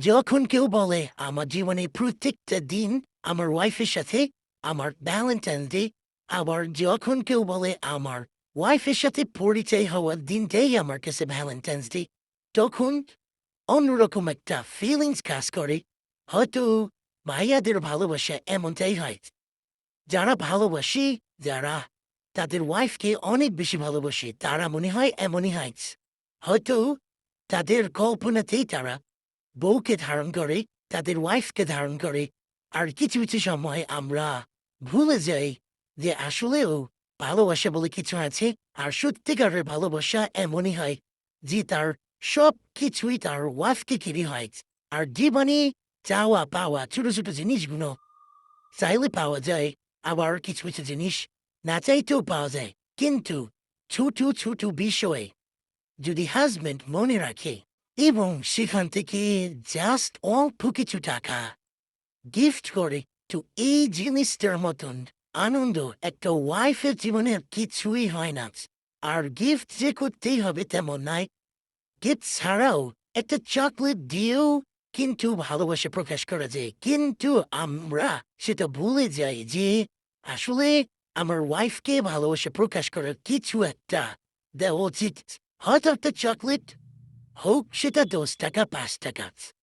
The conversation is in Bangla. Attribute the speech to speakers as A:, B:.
A: যখন কেউ বলে, আমার জীবনে প্রত্যেকটা দিন আমার ওয়াইফের সাথে, আমার ভ্যালেন্টাইন ডে আবার যখন কেউ বলে, আমার ওয়াইফের সাথে পরিচয় হওয়ার দিনটাই আমার কাছে ভ্যালেন্টাইন্স ডে তখন অন্যরকম একটা ফিলিংস কাজ করে। হয়তো ভাইয়াদের ভালোবাসা এমনটাই হয়। যারা ভালোবাসি, যারা তাদের ওয়াইফকে অনেক বেশি ভালোবাসে, তারা মনে হয় এমনই হয়। হয়তো তাদের কল্পনাতেই তারা বউকে ধারণ করে, তাদের ওয়াইফকে ধারণ করে। আর কিছু কিছু সময় আমরা ভুলে যাই যে আসলেও ভালোবাসা বলে কিছু আছে আর সত্যিকারের ভালোবাসা এমনই হয় যে তার সব কিছুই তার ওয়াইফকে ঘিরে হয়। আর জীবনে চাওয়া, পাওয়া ছোট ছোট জিনিসগুলো চাইলে পাওয়া যায়, আবার কিছু কিছু জিনিস না চাইতেও পাওয়া যায়। কিন্তু ছোট ছোট বিষয়ে যদি হাজবেন্ড মনে রাখে এবং সেখান থেকে জাস্ট অল্প কিছু টাকা গিফট করে তো এই জিনিসটার মতন আনন্দ একটা ওয়াইফের জীবনে আর কিছুই হয় না। আর গিফট যে করতেই হবে তেমন নাই গিফট ছাড়াও একটা চকলেট দিয়েও কিন্তু ভালোবাসা প্রকাশ করা যায়। কিন্তু আমরা সেটা ভুলে যাই যে আসলে আমার ওয়াইফকে ভালোবাসা প্রকাশ করার কিছু একটা দেওয়া উচিত। হয়তো একটা চকলেট হোক সেটা দশ টাকা পাঁচ টাকা।